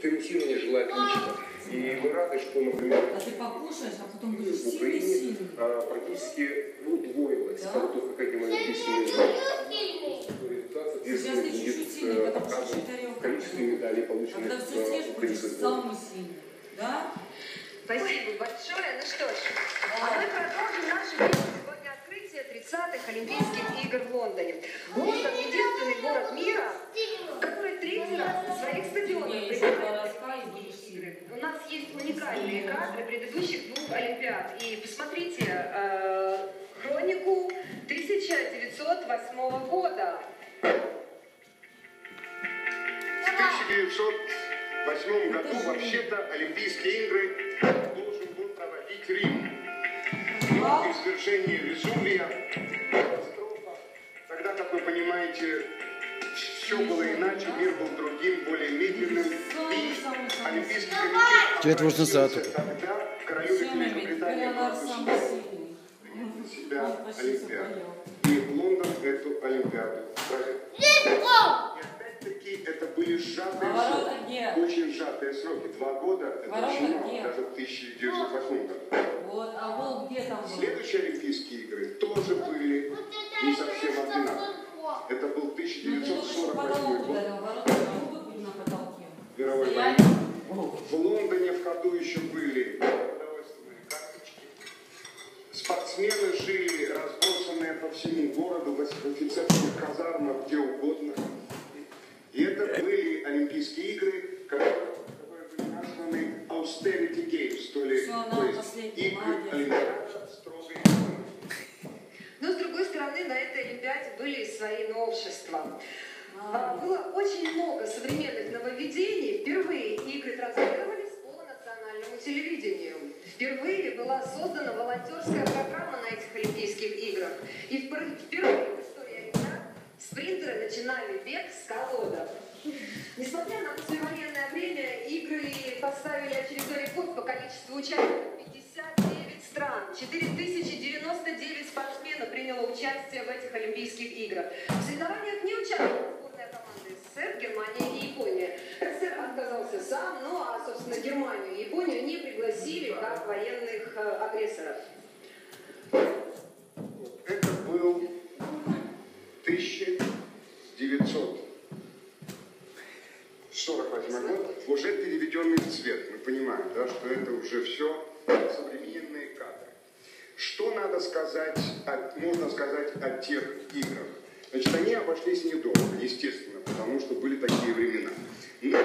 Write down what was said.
тенсирование желательно. И мы рады, что, например, а ты покушаешь, а потом в Украине сильный, а, практически ну, удвоилось. Да? Как только какие мои песни Сейчас ты чуть-чуть сильнее, э, потому что четырех. Количество медалей получено. Когда все съешь, будешь самый сильный. Да? Спасибо большое. Ну что ж, а мы продолжим нашу беседу открытие 30-х Олимпийских игр в Лондоне. Лондон – единственный город мира, У нас есть уникальные кадры предыдущих двух Олимпиад. И посмотрите э, хронику 1908 года. В 1908 году вообще-то Олимпийские игры должен был проводить Рим. Но извержение Везувия, катастрофа, тогда, как вы понимаете, все было иначе, мир был другим, более медленным. И Олимпийский комитет Тебе это можно сату. тогда королю Великобритании себя Олимпиаду. И в Лондон эту Олимпиаду. И опять-таки это были сжатые А сроки. Очень сжатые сроки. Два года, это очень мало, даже в 1908 году. Вот, а волк где там? Следующие Олимпийские игры тоже были не совсем 4940 год. Мировой. В Лондоне в ходу еще были Спортсмены жили разбросанные по всему городу в офицерских казармах, где угодно. И это были новшества. А, Молодец. Было очень много современных нововведений. Впервые игры транслировались по национальному телевидению. Впервые была создана волонтерская программа на этих Олимпийских играх. И впер- впервые в истории Олимпиад спринтеры начинали бег с колодок. Несмотря на послевоенное время, игры поставили очередной рекорд по количеству участников. 59 стран, 4099 спортсменов приняло участие в этих Олимпийских играх. В соревнованиях не участвовала сборная команды СССР, Германия и Япония. СССР отказался сам, ну а, собственно, Германию и Японию не пригласили как военных э, агрессоров. Это был 1948 год, уже переведенный в цвет. Мы понимаем, да, что это уже все современные кадры. Что надо сказать, можно сказать о тех играх? Значит, они обошлись недорого, естественно, потому что были такие времена. Но